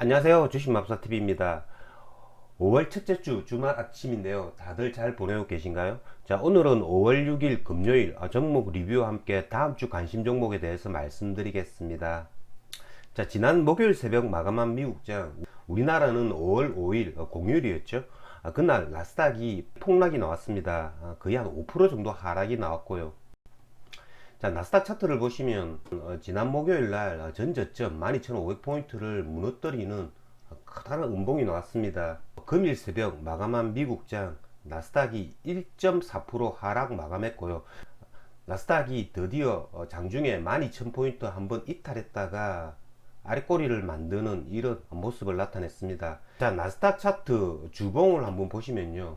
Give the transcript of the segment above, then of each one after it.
안녕하세요. 주식맙사TV입니다. 5월 첫째 주 주말 아침인데요. 다들 잘 보내고 계신가요? 자, 오늘은 5월 6일 금요일 아, 종목 리뷰와 함께 다음 주 관심 종목에 대해서 말씀드리겠습니다. 자, 지난 목요일 새벽 마감한 미국장. 우리나라는 5월 5일 어, 공휴일이었죠. 아, 그날 나스닥이 폭락이 나왔습니다. 아, 거의 한 5% 정도 하락이 나왔고요. 자, 나스닥 차트를 보시면 어, 지난 목요일 날 어, 전저점 12,500포인트를 무너뜨리는 커다란 음봉이 나왔습니다. 금일 새벽 마감한 미국장 나스닥이 1.4% 하락 마감했고요. 나스닥이 드디어 어, 장중에 12,000포인트 한번 이탈했다가 아래꼬리를 만드는 이런 모습을 나타냈습니다. 자, 나스닥 차트 주봉을 한번 보시면요.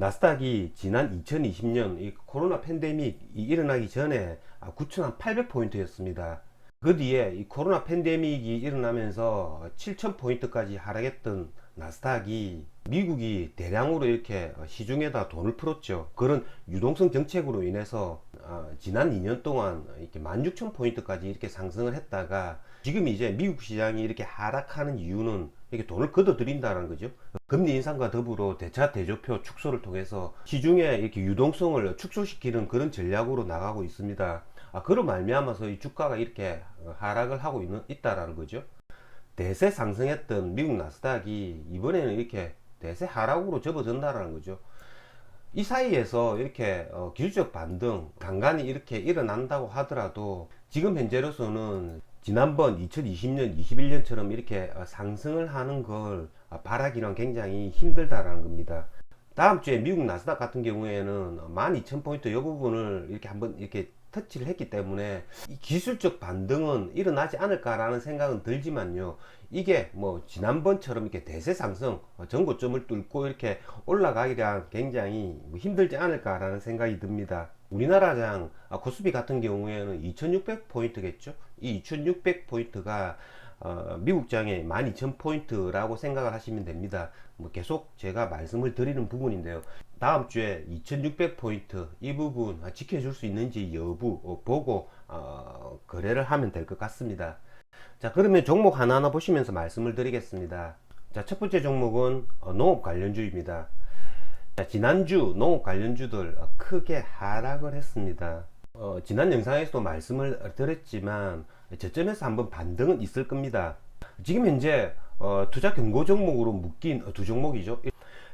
나스닥이 지난 2020년 이 코로나 팬데믹이 일어나기 전에 9,800포인트였습니다. 그 뒤에 이 코로나 팬데믹이 일어나면서 7,000포인트까지 하락했던 나스닥이 미국이 대량으로 이렇게 시중에다 돈을 풀었죠. 그런 유동성 정책으로 인해서 아, 지난 2년 동안 이렇게 16,000포인트까지 이렇게 상승을 했다가 지금 이제 미국 시장이 이렇게 하락하는 이유는 이렇게 돈을 걷어들인다는 거죠. 금리 인상과 더불어 대차 대조표 축소를 통해서 시중에 이렇게 유동성을 축소시키는 그런 전략으로 나가고 있습니다. 아, 그로 말미암아서 이 주가가 이렇게 하락을 하고 있는, 있다라는 거죠. 대세 상승했던 미국 나스닥이 이번에는 이렇게 대세 하락으로 접어든다라는 거죠. 이 사이에서 이렇게 어, 기술적 반등 간간히 이렇게 일어난다고 하더라도 지금 현재로서는 지난번 2020년 21년처럼 이렇게 어, 상승을 하는 걸 어, 바라기는 굉장히 힘들다라는 겁니다. 다음 주에 미국 나스닥 같은 경우에는 12,000포인트 이 부분을 이렇게 한번 이렇게 터치를 했기 때문에 이 기술적 반등은 일어나지 않을까라는 생각은 들지만요. 이게 뭐 지난번처럼 이렇게 대세 상승 어, 전고점을 뚫고 이렇게 올라가기란 굉장히 뭐 힘들지 않을까라는 생각이 듭니다. 우리나라장 아, 코스피 같은 경우에는 2600포인트겠죠. 이 2600포인트가 어, 미국장의 12000포인트라고 생각을 하시면 됩니다. 뭐 계속 제가 말씀을 드리는 부분인데요. 다음 주에 2600포인트 이 부분 지켜줄 수 있는지 여부 어, 보고 어, 거래를 하면 될 것 같습니다. 자 그러면 종목 하나하나 보시면서 말씀을 드리겠습니다. 자 첫 번째 종목은 어, 농업 관련주입니다. 자, 지난주 농업 관련주들 어, 크게 하락을 했습니다. 어, 지난 영상에서도 말씀을 드렸지만 저점에서 한번 반등은 있을 겁니다. 지금 현재 어, 투자 경고 종목으로 묶인 두 종목이죠.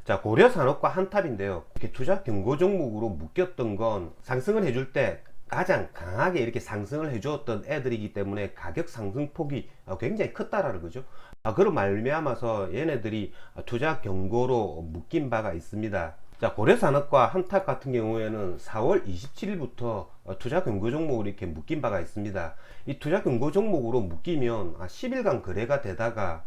자 고려 산업과 한탑인데요. 이렇게 투자 경고 종목으로 묶였던 건 상승을 해줄 때 가장 강하게 이렇게 상승을 해주었던 애들이기 때문에 가격 상승폭이 어, 굉장히 컸다라는 거죠. 아, 그런 말미암아서 얘네들이 투자 경고로 묶인 바가 있습니다. 자, 고려산업과 한탑 같은 경우에는 4월 27일부터 투자 경고 종목으로 이렇게 묶인 바가 있습니다. 이 투자 경고 종목으로 묶이면 10일간 거래가 되다가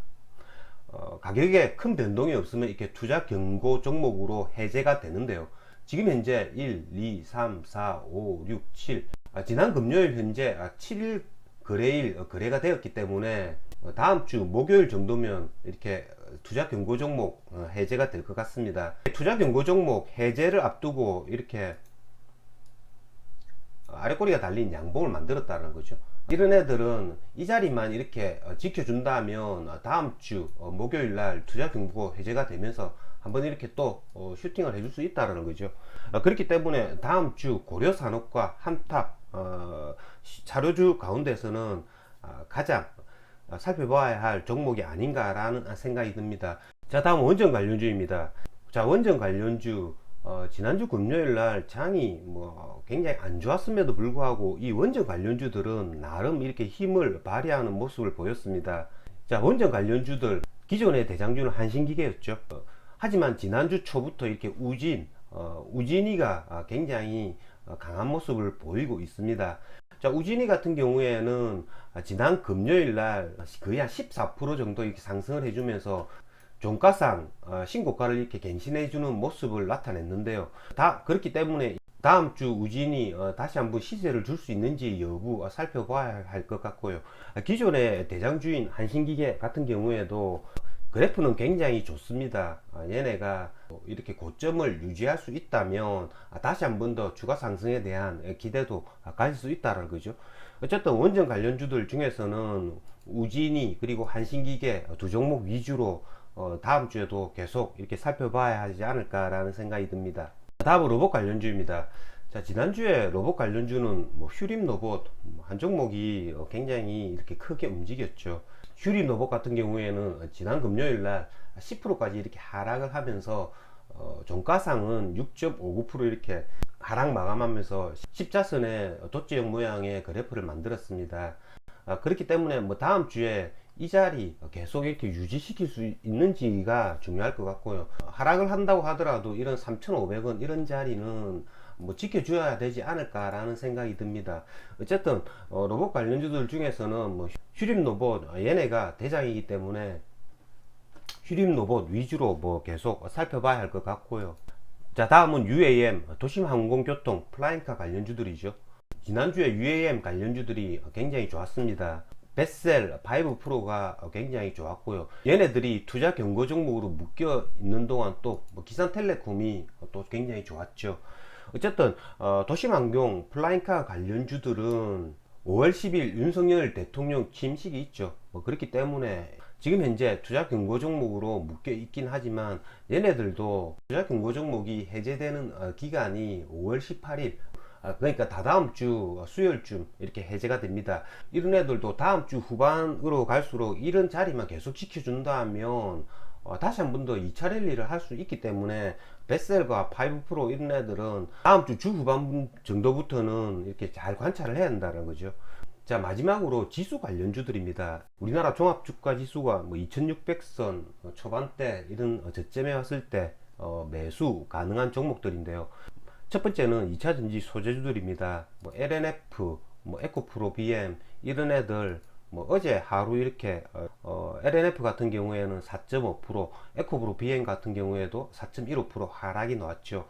어, 가격에 큰 변동이 없으면 이렇게 투자 경고 종목으로 해제가 되는데요. 지금 현재 1, 2, 3, 4, 5, 6, 7 아, 지난 금요일 현재 7일 거래일 어, 거래가 되었기 때문에 어, 다음 주 목요일 정도면 이렇게 투자 경고 종목 어, 해제가 될 것 같습니다. 투자 경고 종목 해제를 앞두고 이렇게 아래꼬리가 달린 양봉을 만들었다는 거죠. 이런 애들은 이 자리만 이렇게 지켜준다면 다음 주 목요일 날 투자 경고 해제가 되면서 한번 이렇게 또 슈팅을 해줄 수 있다는 거죠. 그렇기 때문에 다음 주 고려산업과 한탑 자료주 가운데서는 가장 살펴봐야 할 종목이 아닌가라는 생각이 듭니다. 자, 다음 원전 관련주입니다. 자, 원전 관련주 어, 지난주 금요일 날 장이 뭐 굉장히 안 좋았음에도 불구하고 이 원전 관련주들은 나름 이렇게 힘을 발휘하는 모습을 보였습니다. 자, 원전 관련주들 기존의 대장주는 한신기계였죠. 어, 하지만 지난주 초부터 이렇게 우진, 어, 우진이가 굉장히 강한 모습을 보이고 있습니다. 자, 우진이 같은 경우에는 지난 금요일 날 거의 한 14% 정도 이렇게 상승을 해주면서 종가상 어, 신고가를 이렇게 갱신해 주는 모습을 나타냈는데요. 다 그렇기 때문에 다음 주 우진이 어, 다시 한번 시세를 줄 수 있는지 여부 어, 살펴봐야 할 것 같고요. 기존의 대장주인 한신기계 같은 경우에도 그래프는 굉장히 좋습니다. 아, 얘네가 이렇게 고점을 유지할 수 있다면 아, 다시 한 번더 주가 상승에 대한 기대도 가질 수 있다는 거죠. 어쨌든 원전 관련주들 중에서는 우진이 그리고 한신기계 두 종목 위주로 어, 다음 주에도 계속 이렇게 살펴봐야 하지 않을까라는 생각이 듭니다. 다음은 로봇 관련주입니다. 자, 지난주에 로봇 관련주는 뭐 휴림 로봇 뭐한 종목이 어, 굉장히 이렇게 크게 움직였죠. 휴림 로봇 같은 경우에는 지난 금요일 날 10%까지 이렇게 하락을 하면서 어, 종가상은 6.59% 이렇게 하락 마감하면서 십자선의 도치형 모양의 그래프를 만들었습니다. 아, 그렇기 때문에 뭐 다음 주에 이 자리 계속 이렇게 유지시킬 수 있는지가 중요할 것 같고요. 하락을 한다고 하더라도 이런 3,500원 이런 자리는 뭐 지켜줘야 되지 않을까라는 생각이 듭니다. 어쨌든 어, 로봇 관련주들 중에서는 뭐 휴림 로봇 어, 얘네가 대장이기 때문에 휴림 로봇 위주로 뭐 계속 살펴봐야 할 것 같고요. 자 다음은 UAM 도심항공교통 플라잉카 관련주들이죠. 지난주에 UAM 관련주들이 굉장히 좋았습니다. 베셀 5 프로가 굉장히 좋았고요. 얘네들이 투자 경고 종목으로 묶여 있는 동안 또 뭐 기산텔레콤이 또 굉장히 좋았죠. 어쨌든 어, 도심항공 플라잉카 관련주들은 5월 10일 윤석열 대통령 취임식이 있죠. 뭐 그렇기 때문에 지금 현재 투자 경고 종목으로 묶여 있긴 하지만 얘네들도 투자 경고 종목이 해제되는 어, 기간이 5월 18일 아, 그러니까 다다음 주 수요일쯤 이렇게 해제가 됩니다. 이런 애들도 다음 주 후반으로 갈수록 이런 자리만 계속 지켜준다면 어, 다시 한 번 더 2차 랠리를 할 수 있기 때문에 베셀과 5프로 이런 애들은 다음 주 주 후반 정도부터는 이렇게 잘 관찰을 해야 한다는 거죠. 자 마지막으로 지수 관련주들입니다. 우리나라 종합주가 지수가 뭐 2600선 초반대 이런 어, 저점에 왔을 때 어, 매수 가능한 종목들인데요. 첫 번째는 2차 전지 소재주들입니다. 뭐 LNF, 뭐 에코프로 BM 이런 애들 뭐 어제 하루 이렇게 어, 어, LNF 같은 경우에는 4.5%, 에코프로 BM 같은 경우에도 4.15% 하락이 나왔죠.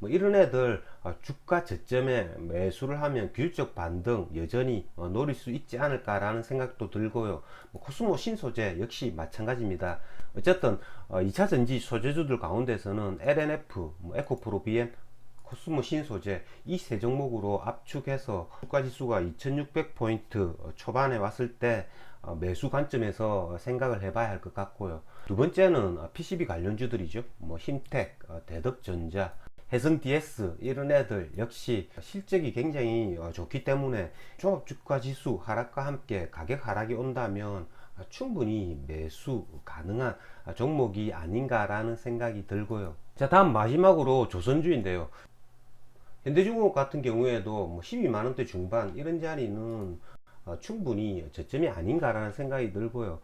뭐 이런 애들 어, 주가 저점에 매수를 하면 규율적 반등 여전히 어, 노릴 수 있지 않을까라는 생각도 들고요. 뭐 코스모 신소재 역시 마찬가지입니다. 어쨌든 어, 2차 전지 소재주들 가운데서는 LNF, 뭐 에코프로 BM 코스모 신소재 이 세 종목으로 압축해서 주가 지수가 2600포인트 초반에 왔을 때 어, 매수 관점에서 생각을 해봐야 할 것 같고요. 두 번째는 어, PCB 관련주들이죠. 뭐 힘텍, 어, 대덕전자, 해성 DS 이런 애들 역시 실적이 굉장히 좋기 때문에 종합주가 지수 하락과 함께 가격 하락이 온다면 충분히 매수 가능한 종목이 아닌가라는 생각이 들고요. 자, 다음 마지막으로 조선주인데요. 현대중공업 같은 경우에도 뭐 12만원대 중반 이런 자리는 어, 충분히 저점이 아닌가라는 생각이 들고요.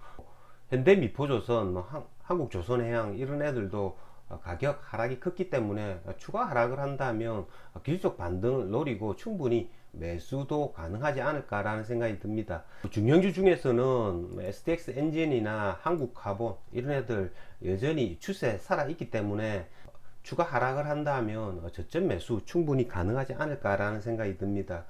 현대 미포조선, 뭐 한, 한국조선해양 이런 애들도 어, 가격 하락이 컸기 때문에 추가 하락을 한다면 어, 기술적 반등을 노리고 충분히 매수도 가능하지 않을까라는 생각이 듭니다. 중형주 중에서는 STX 엔진이나 한국카본 이런 애들 여전히 추세 살아 있기 때문에 추가 하락을 한다면 저점 매수 충분히 가능하지 않을까라는 생각이 듭니다.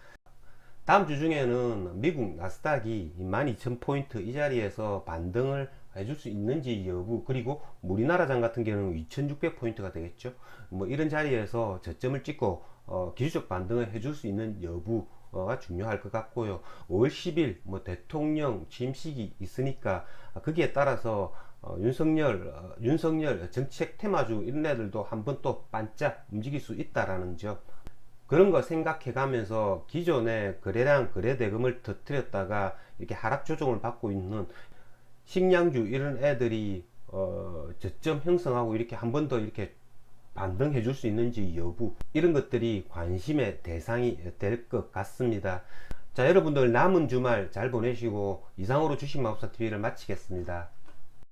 다음 주 중에는 미국 나스닥이 12,000포인트 이 자리에서 반등을 해줄 수 있는지 여부 그리고 우리나라 장 같은 경우는 2,600포인트가 되겠죠. 뭐 이런 자리에서 저점을 찍고 어, 기술적 반등을 해줄 수 있는 여부 가 중요할 것 같고요. 5월 10일 뭐 대통령 취임 식이 있으니까 거기에 따라서 어, 윤석열, 어, 윤석열 정책 테마주 이런 애들도 한번 또 반짝 움직일 수 있다라는 점. 그런 거 생각해 가면서 기존의 거래량 거래 대금을 터뜨렸다가 이렇게 하락 조정을 받고 있는 식량주 이런 애들이 어, 저점 형성하고 이렇게 한 번 더 이렇게 반등해 줄 수 있는지 여부 이런 것들이 관심의 대상이 될 것 같습니다. 자 여러분들 남은 주말 잘 보내시고 이상으로 주식마법사 TV를 마치겠습니다.